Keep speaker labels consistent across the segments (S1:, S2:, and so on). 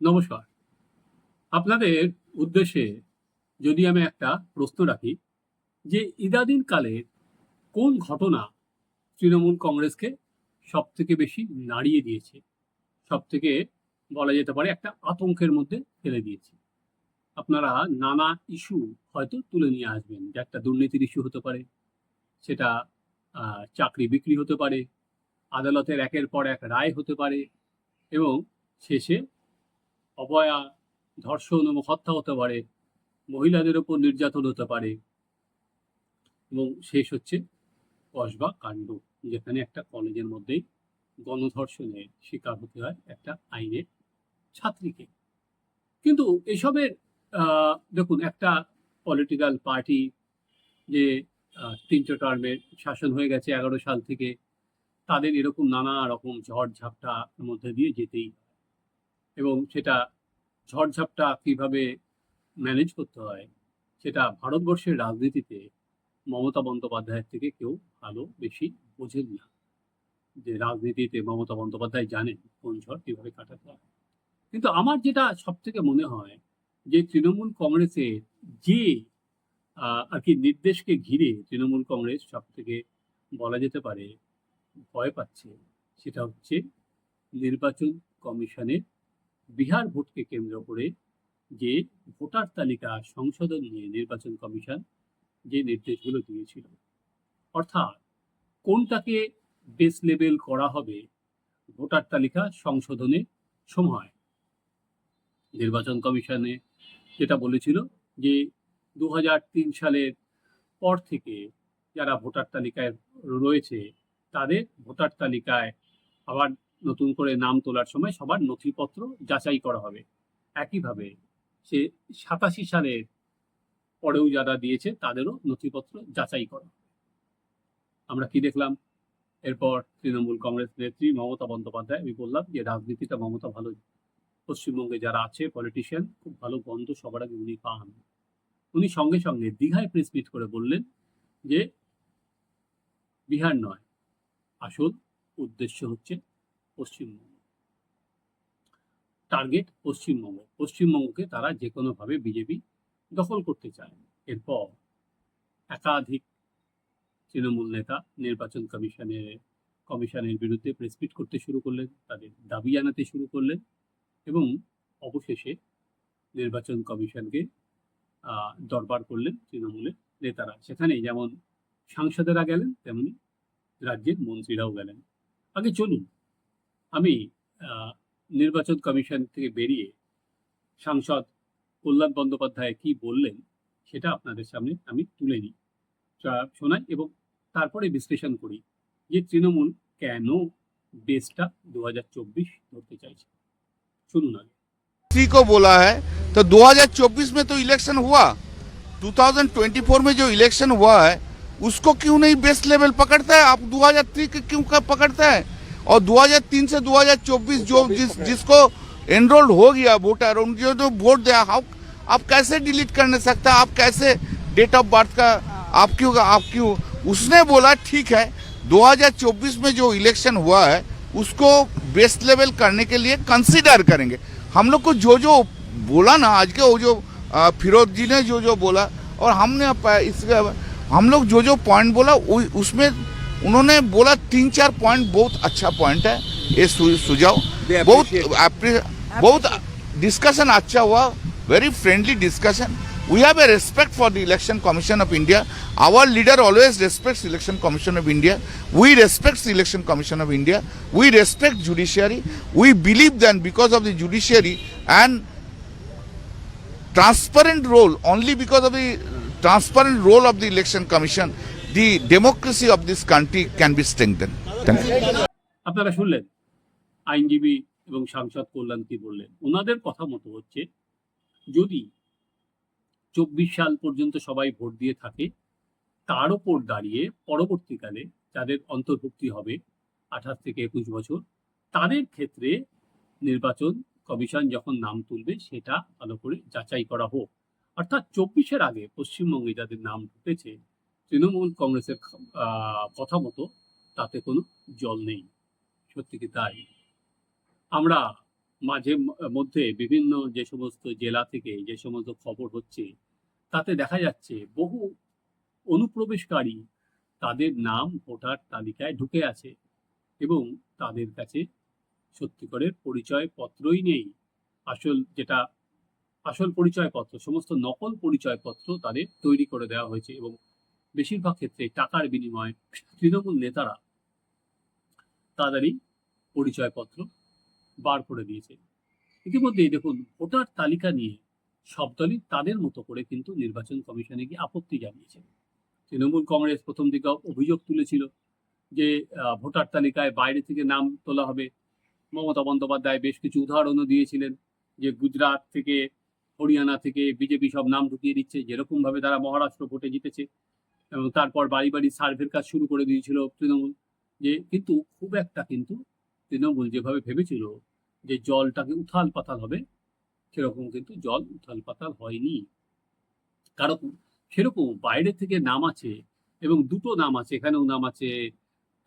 S1: নমস্কার। আপনাদের উদ্দেশ্যে যদি আমি একটা প্রশ্ন রাখি, যে ইদাদিন কালে কোন ঘটনা তৃণমূল কংগ্রেসকে সব থেকে বেশি নাড়িয়ে দিয়েছে? সব থেকে বলা যেতে পারে একটা আতঙ্কের মধ্যে ফেলে দিয়েছে। আপনারা নানা ইস্যু হয়তো তুলে নিয়ে আসবেন, যে একটা দুর্নীতির ইস্যু হতে পারে, সেটা চাকরি বিক্রি হতে পারে, আদালতের একের পর এক রায় হতে পারে, এবং শেষে অবয়া, ধর্ষণ এবং হত্যা হতে পারে, মহিলাদের উপর নির্যাতন হতে পারে। এবং শেষ হচ্ছে কসবা কাণ্ড, যেখানে একটা কলেজের মধ্যেই গণধর্ষণের শিকার হতে হয় একটা আইনের ছাত্রীকে। কিন্তু এসবের দেখুন, একটা পলিটিক্যাল পার্টি যে তিনটে টার্মের শাসন হয়ে গেছে এগারো সাল থেকে, তাদের এরকম নানা রকম ঝড় ঝাপটার মধ্যে দিয়ে যেতেই এবং সেটা ঝড়ঝাপটা কীভাবে ম্যানেজ করতে হয়, সেটা ভারতবর্ষের রাজনীতিতে মমতা বন্দ্যোপাধ্যায়ের থেকে কেউ ভালো, বেশি বোঝেন না। যে রাজনীতিতে মমতা বন্দ্যোপাধ্যায় জানেন কোন ঝড় কীভাবে কাটাতে হয়। কিন্তু আমার যেটা সব থেকে মনে হয় যে তৃণমূল কংগ্রেসের যে আর কি নির্দেশকে ঘিরে তৃণমূল কংগ্রেস সব থেকে বলা যেতে পারে ভয় পাচ্ছে, সেটা হচ্ছে নির্বাচন কমিশনের বিহার ভোটকে কেন্দ্র করে যে ভোটার তালিকা সংশোধন নিয়ে নির্বাচন কমিশন যে নির্দেশগুলো দিয়েছিল। অর্থাৎ কোনটাকে বেস লেভেল করা হবে ভোটার তালিকা সংশোধনের সময়? নির্বাচন কমিশনে যেটা বলেছিল যে দু হাজার তিন সালের পর থেকে যারা ভোটার তালিকায় রয়েছে, তাদের ভোটার তালিকায় আবার নতুন করে নাম তোলার সময় সবার নথিপত্র যাচাই করা হবে। একইভাবে সে সাতাশি সালের পরেও যারা দিয়েছে, তাদেরও নথিপত্র যাচাই করা আমরা কি দেখলাম? এরপর তৃণমূল কংগ্রেস নেত্রী মমতা বন্দ্যোপাধ্যায়, আমি বললাম যে রাজনীতিটা মমতা ভালো পশ্চিমবঙ্গে যারা আছে পলিটিশিয়ান খুব ভালো গন্ধ সবার আগে উনি পান। উনি সঙ্গে সঙ্গে দীঘায় প্রেস মিট করে বললেন যে, বিহার নয়, আসল উদ্দেশ্য হচ্ছে পশ্চিমবঙ্গ। টার্গেট পশ্চিমবঙ্গ। পশ্চিমবঙ্গকে তারা যে কোনোভাবে বিজেপি দখল করতে চায়। এরপর একাধিক তৃণমূল নেতা নির্বাচন কমিশনের কমিশনের বিরুদ্ধে প্রেসপিট করতে শুরু করলেন, তাদের দাবি জানাতে শুরু করলেন এবং অবশেষে নির্বাচন কমিশনকে দরবার করলেন তৃণমূলের নেতারা। সেখানে যেমন সাংসদেরা গেলেন, তেমনি রাজ্যের মন্ত্রীরাও গেলেন। আগে চলুন আমি আহ, নির্বাচন কমিশন থেকে বেরিয়ে সাংসদ কল্যাণ বন্দ্যোপাধ্যায় কি বললেন সেটা আপনাদের সামনে আমি তুলে নিই তা- শোনাই এবং তারপরে বিশ্লেষণ করি যে তৃণমূল কেন বেসটা দু হাজার চব্বিশ ধরতে চাইছে শুনুন আগে
S2: सी को बोला है तो 2024 में तो इलेक्शन हुआ 2024 में जो इलेक्शन हुआ है उसको क्यों नहीं बेस्ट लेवल पकड़ता है आप 2003 के क्यों का पकड़ता है और 2003 से 2024 जो जिस जिसको एनरोल्ड हो गया वोटर उन जो जो वोट दिया हाउ आप कैसे डिलीट करने सकता? है आप कैसे डेट ऑफ़ बर्थ का आप क्यों आप क्यों? उसने बोला ठीक है 2024 में जो इलेक्शन हुआ है उसको बेस्ट लेवल करने के लिए कंसीडर करेंगे. हम लोग को जो जो बोला ना आज के वो जो फिरोज जी ने जो जो बोला और हमने इस हम लोग जो जो पॉइंट बोला उसमें उन्होंने बोला तीन चार पॉइंट बहुत अच्छा पॉइंट है ये सु- सुझाव बहुत appre- बहुत डिस्कशन अच्छा हुआ very friendly discussion we have a respect for the election commission of india our leader always respects election commission of india we respect the election commission of india we respect judiciary we believe that because of the judiciary and transparent role only because of the transparent role of the election commission of this country can be strengthened. Thank you.
S1: আপনারা শুনলেন আইনজীবী এবং সাংসদ কল্যাণ কি বললেন? ওনাদের কথা মতো হচ্ছে, যদি চব্বিশ সাল পর্যন্ত সবাই ভোট দিয়ে থাকে, তার উপর দাঁড়িয়ে পরবর্তীকালে যাদের অন্তর্ভুক্তি হবে আঠাশ থেকে একুশ বছর, তাদের ক্ষেত্রে নির্বাচন কমিশন যখন নাম তুলবে, সেটা ভালো করে যাচাই করা হোক। অর্থাৎ চব্বিশের আগে পশ্চিমবঙ্গে যাদের নাম ঢুকেছে তৃণমূল কংগ্রেসের কথা মতো তাতে কোনো জল নেই। সত্যি কি তাই? আমরা মাঝে মধ্যে বিভিন্ন যে সমস্ত জেলা থেকে যে সমস্ত খবর হচ্ছে, তাতে দেখা যাচ্ছে বহু অনুপ্রবেশকারী তাদের নাম ভোটার তালিকায় ঢুকে আছে এবং তাদের কাছে সত্যিকারের পরিচয় পত্রই নেই। আসল যেটা আসল পরিচয়পত্র, সমস্ত নকল পরিচয়পত্র তাদের তৈরি করে দেওয়া হয়েছে এবং বেশিরভাগ ক্ষেত্রে টাকার বিনিময়ে তৃণমূল নেতারা তাদেরই পরিচয়পত্র বার করে দিয়েছে। ইতিমধ্যেই দেখুন, ভোটার তালিকা নিয়ে সব দলই তাদের মতো করে কিন্তু নির্বাচন কমিশনে গিয়ে আপত্তি জানিয়েছে। তৃণমূল কংগ্রেস প্রথম দিকে অভিযোগ তুলেছিল যে ভোটার তালিকায় বাইরে থেকে নাম তোলা হবে। মমতা বন্দ্যোপাধ্যায় বেশ কিছু উদাহরণও দিয়েছিলেন যে, গুজরাট থেকে, হরিয়ানা থেকে বিজেপি সব নাম ঢুকিয়ে দিচ্ছে। যেরকম ভাবে তারা মহারাষ্ট্র ভোটে জিতেছে। এবং তারপর বাড়ি বাড়ি সার্ভের কাজ শুরু করে দিয়েছিল তৃণমূল। যে কিন্তু খুব একটা কিন্তু তৃণমূল যেভাবে ভেবেছিল যে জলটাকে উথাল পাতাল হবে সেরকম কিন্তু জল উথাল পাতাল হয়নি। কারণ সেরকম বাইরে থেকে নাম আছে এবং দুটো নাম আছে এখানেও নাম আছে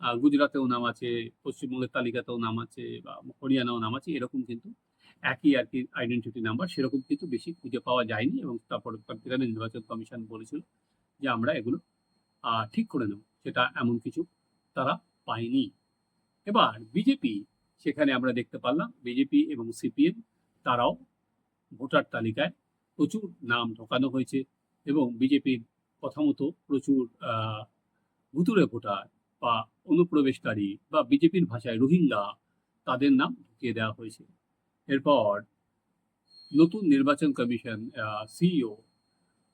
S1: আহ, গুজরাটেও নাম আছে পশ্চিমবঙ্গের তালিকাতেও নাম আছে বা হরিয়ানাও নাম আছে এরকম কিন্তু একই আর কি আইডেন্টিটি নাম্বার সেরকম কিন্তু বেশি খুঁজে পাওয়া যায়নি এবং তারপর নির্বাচন কমিশন বলেছিল যে আমরা এগুলো ঠিক করে নেব সেটা এমন কিছু তারা পায়নি। এবার বিজেপি, সেখানে আমরা দেখতে পারলাম বিজেপি এবং সিপিএম, তারাও ভোটার তালিকায় প্রচুর নাম ঢোকানো হয়েছে এবং বিজেপির কথা মতো প্রচুর ভুতুরে ভোটার বা অনুপ্রবেশকারী বা বিজেপির ভাষায় রোহিঙ্গা, তাদের নাম ঢুকিয়ে দেওয়া হয়েছে। এরপর নতুন নির্বাচন কমিশন সিইও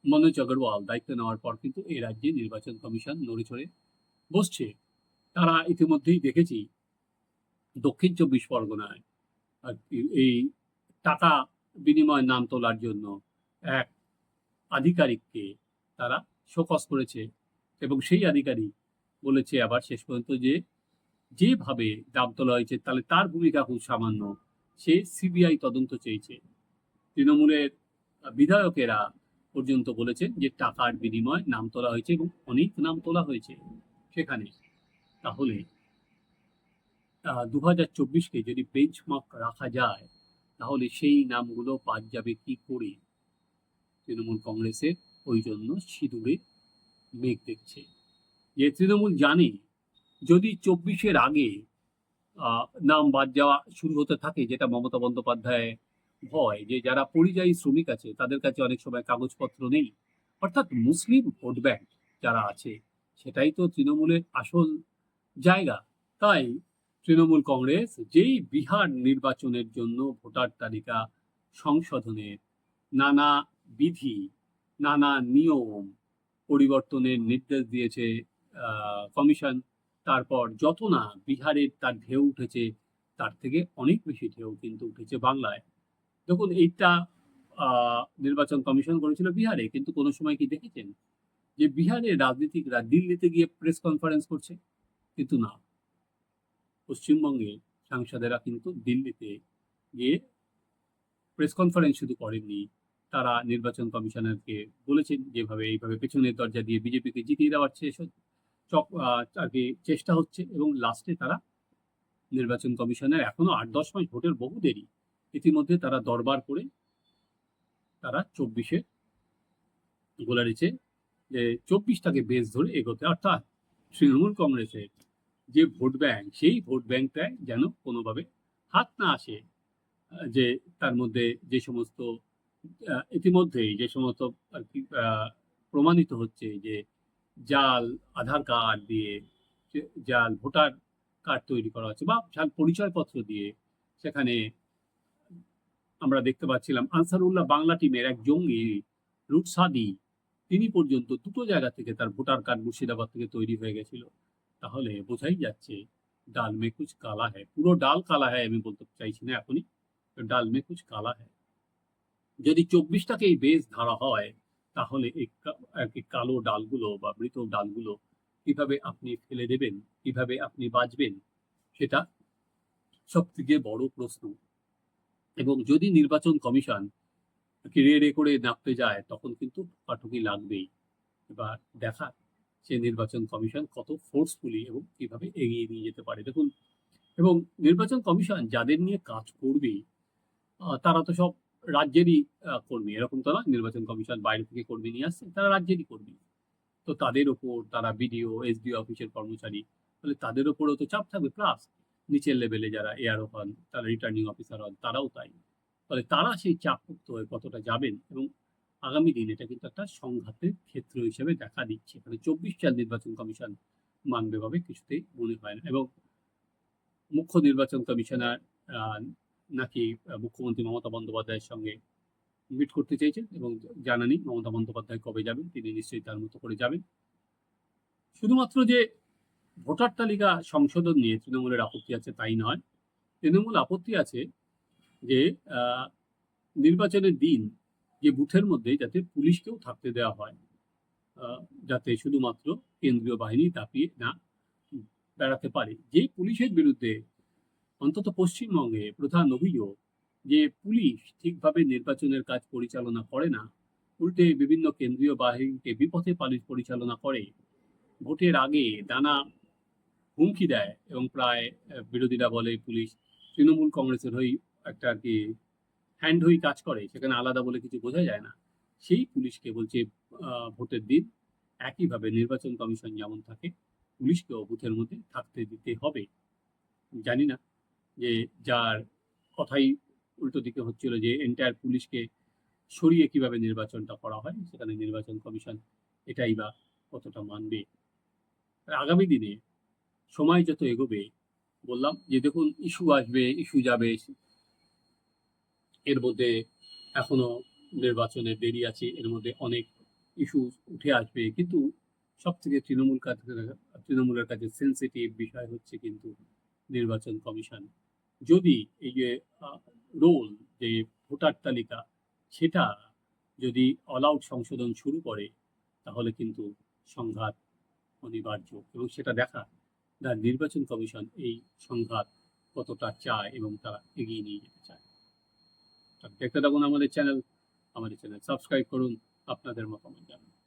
S1: মনোজ অগরওয়াল দায়িত্ব নেওয়ার পর কিন্তু এই রাজ্যে নির্বাচন কমিশন নড়েচড়ে বসছে। তারা ইতিমধ্যেই দেখেছি দক্ষিণ চব্বিশ পরগনায় এই টাকা বিনিময় নাম তোলার জন্য এক আধিকারিককে তারা শোকস করেছে এবং সেই আধিকারিক বলেছে আবার শেষ পর্যন্ত যে যেভাবে দাম তোলা হয়েছে তাহলে তার ভূমিকা খুব সামান্য। সে সিবিআই তদন্ত চেয়েছে। তৃণমূলের বিধায়কেরা পর্যন্ত বলেছেন যে টাকার বিনিময় নাম তোলা হয়েছে এবং অনেক নাম তোলা হয়েছে সেখানে। তাহলে দু হাজার চব্বিশকে যদি বেঞ্চমার্ক রাখা যায়, তাহলে সেই নামগুলো বাদ যাবে কি করে? তৃণমূল কংগ্রেসের ওই জন্য সিঁদুরে মেঘ দেখছে। যে তৃণমূল জানে, যদি চব্বিশের আগে নাম বাদ যাওয়া শুরু হতে থাকে, যেটা মমতা বন্দ্যোপাধ্যায় ভয় যে যারা পরিযায়ী শ্রমিক আছে, তাদের কাছে অনেক সময় কাগজপত্র নেই। অর্থাৎ মুসলিম ভোট ব্যাংক যারা আছে, সেটাই তো তৃণমূলের আসল জায়গা। তাই তৃণমূল কংগ্রেস যেই বিহার নির্বাচনের জন্য ভোটার তালিকা সংশোধনের নানা বিধি, নানা নিয়ম, পরিবর্তনের নির্দেশ দিয়েছে কমিশন, তারপর যত না বিহারের তার ঢেউ উঠেছে, তার থেকে অনেক বেশি ঢেউ কিন্তু উঠেছে বাংলায়। দেখুন, এইটা নির্বাচন কমিশন করেছিল বিহারে, কিন্তু কোনো সময় কি দেখেছেন? যে বিহারের রাজনীতিকরা দিল্লিতে গিয়ে প্রেস কনফারেন্স করছে, কিন্তু না। পশ্চিমবঙ্গে সাংসদেরা কিন্তু দিল্লিতে গিয়ে প্রেস কনফারেন্স শুধু করেননি। তারা নির্বাচন কমিশনারকে বলেছেন যেভাবে, এইভাবে পেছনের দরজা দিয়ে বিজেপিকে জিতিয়ে দেওয়ার চক চেষ্টা হচ্ছে এবং লাস্টে তারা নির্বাচন কমিশনের এখনও আট দশ মাস ভোটের বহু দেরি। ইতিমধ্যে তারা দরবার করে তারা চব্বিশে দিচ্ছে যে চব্বিশটাকে বেস ধরে এগোতে, অর্থাৎ তৃণমূল কংগ্রেসের যে ভোট ব্যাংক, সেই ভোট ব্যাংকটায় যেন কোনোভাবে হাত না আসে, যে তার মধ্যে যে সমস্ত ইতিমধ্যেই যে সমস্ত আর কি প্রমাণিত হচ্ছে যে জাল, আধার কার্ড দিয়ে জাল, ভোটার কার্ড তৈরি করা হচ্ছে বা জাল পরিচয়পত্র দিয়ে সেখানে আমরা দেখতে পাচ্ছিলাম। আনসারুল্লাহ বাংলা টিমের এক জঙ্গি রুটসাদি তিনি পর্যন্ত দুটো জায়গা থেকে তার ভোটার কার্ড মুর্শিদাবাদ থেকে তৈরি হয়ে গেছিল। তাহলে বোঝাই যাচ্ছে, ডাল মে কুচ কালা হ্যায়। পুরো ডাল কালা হ্যায় আমি বলতে চাইছি না এখনই ডাল মে কুচ কালা হ্যায়। যদি চব্বিশটাকে এই বেস ধরা হয়, তাহলে এই কালো ডালগুলো বা মৃত ডালগুলো কীভাবে আপনি ফেলে দেবেন, কীভাবে আপনি বাঁচবেন, সেটা সব থেকে বড় প্রশ্ন। এবং যদি নির্বাচন কমিশন রে রে করে নাপতে যায়, তখন কিন্তু ঠোকাঠুকি লাগবেই। এবার দেখা সে নির্বাচন কমিশন কত ফোর্সফুলি এবং কীভাবে এগিয়ে নিয়ে যেতে পারে। দেখুন, এবং নির্বাচন কমিশন যাদের নিয়ে কাজ করবে তারা তো সব রাজ্যেরই কর্মী। এরকম তো না, নির্বাচন কমিশন বাইরে থেকে কর্মী নিয়ে আসছে, তারা রাজ্যেরই কর্মী। তো তাদের ওপর তারা বিডিও, এসডিও অফিসের কর্মচারী, তাহলে তাদের ওপরও তো চাপ থাকবে। প্লাস নিচের লেভেলে যারা এআরও হন, তারা রিটার্নিং অফিসার হন, তারাও তাই। ফলে তারা সেই চাপমুক্ত হয়ে কতটা যাবেন এবং আগামী দিন এটা কিন্তু একটা সংঘাতের ক্ষেত্র হিসেবে দেখা দিচ্ছে। মানে চব্বিশ সাল নির্বাচন কমিশন মানবে ভাবে কিছুতেই মনে হয় না। এবং মুখ্য নির্বাচন কমিশনার নাকি মুখ্যমন্ত্রী মমতা বন্দ্যোপাধ্যায়ের সঙ্গে মিট করতে চেয়েছেন এবং জানা নেই মমতা বন্দ্যোপাধ্যায় কবে যাবেন, তিনি নিশ্চয়ই তার মতো করে যাবেন। শুধুমাত্র যে ভোটার তালিকা সংশোধন নিয়ে তৃণমূলের আপত্তি আছে, তাই নয়। তৃণমূল আপত্তি আছে যে নির্বাচনের দিন যে বুথের মধ্যে যাতে পুলিশকেও থাকতে দেওয়া হয় যাতে শুধুমাত্র কেন্দ্রীয় বাহিনী দাপিয়ে না বেড়াতে পারে। যে পুলিশের বিরুদ্ধে অন্তত পশ্চিমবঙ্গে প্রধান অভিযোগ যে পুলিশ ঠিকভাবে নির্বাচনের কাজ পরিচালনা করে না, উল্টে বিভিন্ন কেন্দ্রীয় বাহিনীকে বিপথে পালিশ পরিচালনা করে, ভোটের আগে নানা হুমকি দেয় এবং প্রায় বিরোধীরা বলে পুলিশ তৃণমূল কংগ্রেসের হয়ে একটা আর কি হ্যান্ড হয়ে কাজ করে, সেখানে আলাদা বলে কিছু বোঝা যায় না। সেই পুলিশকে বলছে ভোটের দিন একইভাবে নির্বাচন কমিশন যেমন থাকে, পুলিশকেও বুথের মধ্যে থাকতে দিতে হবে। জানি না যে যার কথাই উল্টো দিকে হচ্ছিল যে এন্টায়ার পুলিশকে সরিয়ে কীভাবে নির্বাচনটা করা হয়, সেখানে নির্বাচন কমিশন এটাই বা কতটা মানবে। আগামী দিনে সময় যত এগোবে, বললাম যে দেখুন, ইস্যু আসবে, ইস্যু যাবে। এর মধ্যে এখনও নির্বাচনের দেরি আছে, এর মধ্যে অনেক ইস্যু উঠে আসবে। কিন্তু সব থেকে তৃণমূল কাছে তৃণমূলের কাছে সেন্সিটিভ বিষয় হচ্ছে কিন্তু নির্বাচন কমিশন। যদি এই যে রোল, যে ভোটার তালিকা, সেটা যদি অল আউট সংশোধন শুরু করে, তাহলে কিন্তু সংঘাত অনিবার্য এবং সেটা দেখা দা নির্বাচন কমিশন এই সংঘাত কতটা চায় এবং তারা এগিয়ে নিয়ে যেতে চায়। দেখতে থাকুন আমাদের চ্যানেল আমাদের চ্যানেল সাবস্ক্রাইব করুন, আপনাদের মতামত জানান।